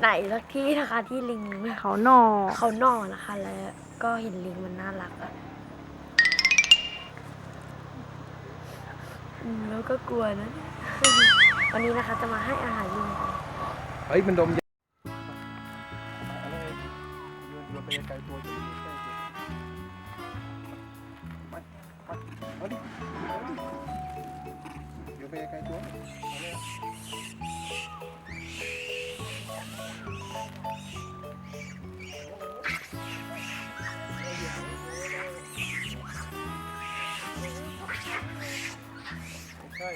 ไหนสักที่นะคะที่ลิงเขาหนอเขานอนนะคะ แล้วก็เห็นลิงมันน่ารักอะอืมแล้วก็กลัวนะ วันนี้นะคะจะมาให้อาหารลิงกันเฮ้ยมันดมยาอะไรโยนโยนไปไกลๆตัวจะอยู่ใกล้ๆไปไปเอาดิเอาดิโยนไปไกลๆตัวเอาเลย ใช่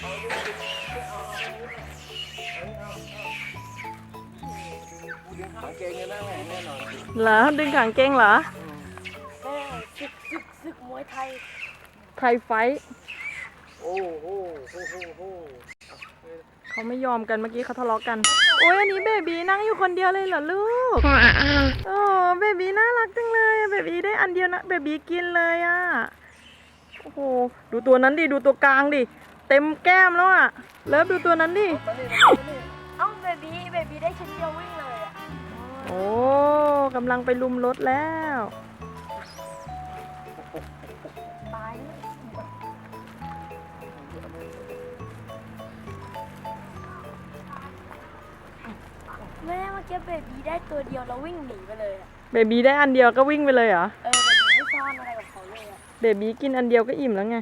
เอาดิเอาเอากูดึงขางเกงกันได้ไหมแน่นอนเหรอดึงขางเกงเหรอ แม่ศึกศึกศึกมวยไทย ไทยไฟท์โอ้โหโอ้โหโอ้โหเขาไม่ยอมกันเมื่อกี้เขาทะเลาะกัน โอ้ยอันนี้เบบีนั่งอยู่คนเดียวเลยเหรอลูก โอ้เบบีน่ารักจังเลยเบบีได้อันเดียวนะเบบีกินเลยอะ โอ้โห ดูตัวนั้นดิ ดูตัวกลางดิ เต็มแก้มแล้วอะ เลิฟดูตัวนั้นดิ เอ้าเบบี้เบบี้ได้ชิ้นเดียววิ่งเลยอะโอ้กำลังไปลุมรถแล้ว ตายเลยแม่เมื่อกี้เบบี้ได้ตัวเดียวแล้ววิ่งหนีไปเลยอะเบบีได้อันเดียวก็วิ่งไปเลยเหรอ เออเบบี้ไม่ซ่อนอะไรกับ เบบีกินอันเดียวก็อิ่มแล้วไง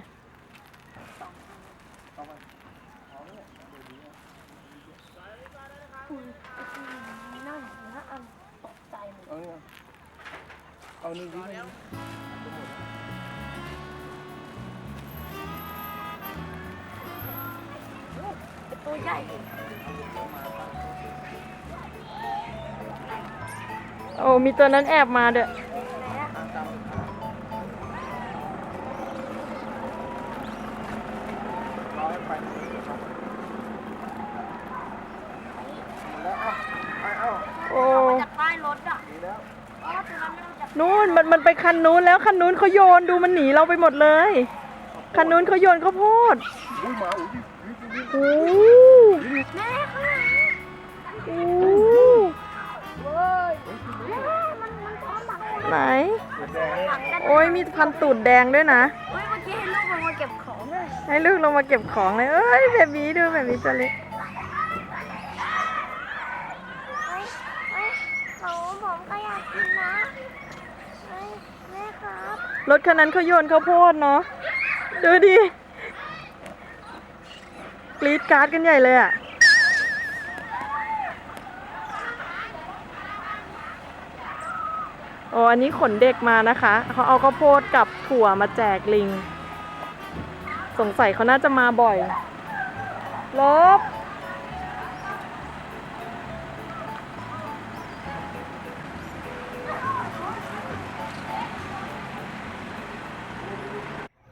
อืมอืมนั่นนะอันตกใจหมดเอาเนี่ยเอาหนึ่งดิตัวใหญ่โอ้มีตัวนั้นแอบมาเด้อ ไปแล้วเอาไปเอาโอ้จากใต้รถอะดีแล้วอ๋อตัวนั้นไม่รู้จักนู่นมันมันไปคันนู้นแล้วคันนู้นเขาโยนดูมันหนีเราไปหมดเลย คันนู้นเขาโยนข้าวโพดอุ้ยหมาอุ้ยอุ้ยอุ้ยโอ้แม่ข้างหลังโหเว้ยแม่มันมันซ้อนหลังเลยไหน หลังกันโอ้ยมีพันตูดแดงด้วยนะเฮ้ย ให้ลูกลงมาเก็บของเลย เอ้ยแบบนี้ดูแบบนี้ตัวเล็กรถคันนั้นเขาโยนข้าวโพดเนาะ ดูดิกรีดการ์ดกันใหญ่เลยอะโอ้อันนี้ขนเด็กมานะคะ เขาเอาข้าวโพดกับถั่วมาแจกลิง สงสัยเขาน่าจะมาบ่อย ลบ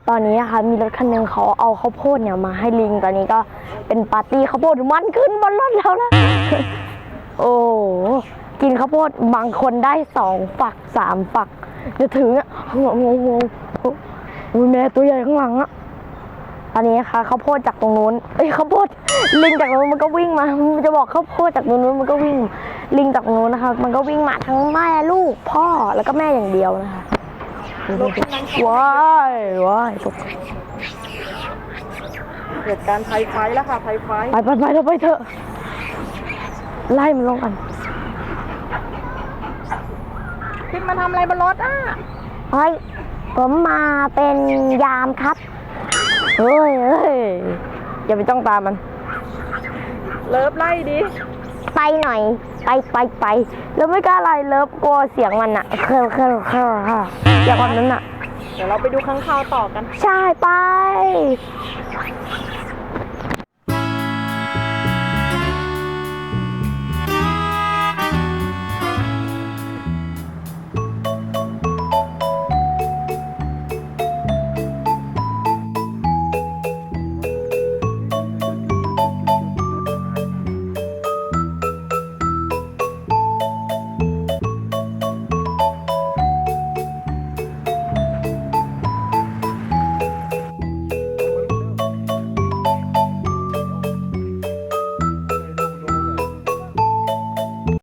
ตอนนี้นะคะมีรถคันหนึ่งเขาเอาข้าวโพดเนี่ยมาให้ลิง ตอนนี้ก็เป็นปาร์ตี้ข้าวโพดมันขึ้นบนรถแล้วนะ โอ้กินข้าวโพดบางคนได้สองฝักสามฝัก จะถึงอะงงงงงอุ้ยแม่ตัวใหญ่ข้างหลังอะ อนนี้นะคะข้าวโพดจากตรงนู้นเอ้ยข้าวโพดลิงจากตรงนู้นมันก็วิ่งมามันจะบอกข้าวโพดจากตรงนู้นมันก็วิ่ง ลิงจากตรงนู้นนะคะ มันก็วิ่งมาทั้งแม่ลูกพ่อแล้วก็แม่อย่างเดียวนะคะว้ายว้ายตกเหตุการณ์ไทยไฟท์แล้วค่ะไทยไฟท์ไปไปไปเราไปเถอะไล่มันลงกันขึ้นมาทำอะไรบนรถอะเฮ้ยผมมาเป็นยามครับ เฮ้ยเฮ้ยอย่าไปจ้องตามมัน เลิฟไล่ดิไปหน่อย ไปไปไปแล้วไม่กล้าอะไรเลิฟกลัวเสียงมันอะเคอเคอเคอเคออย่างแบบนั้นอะเดี๋ยวเราไปดูข้างข่าวต่อกัน ใช่ไป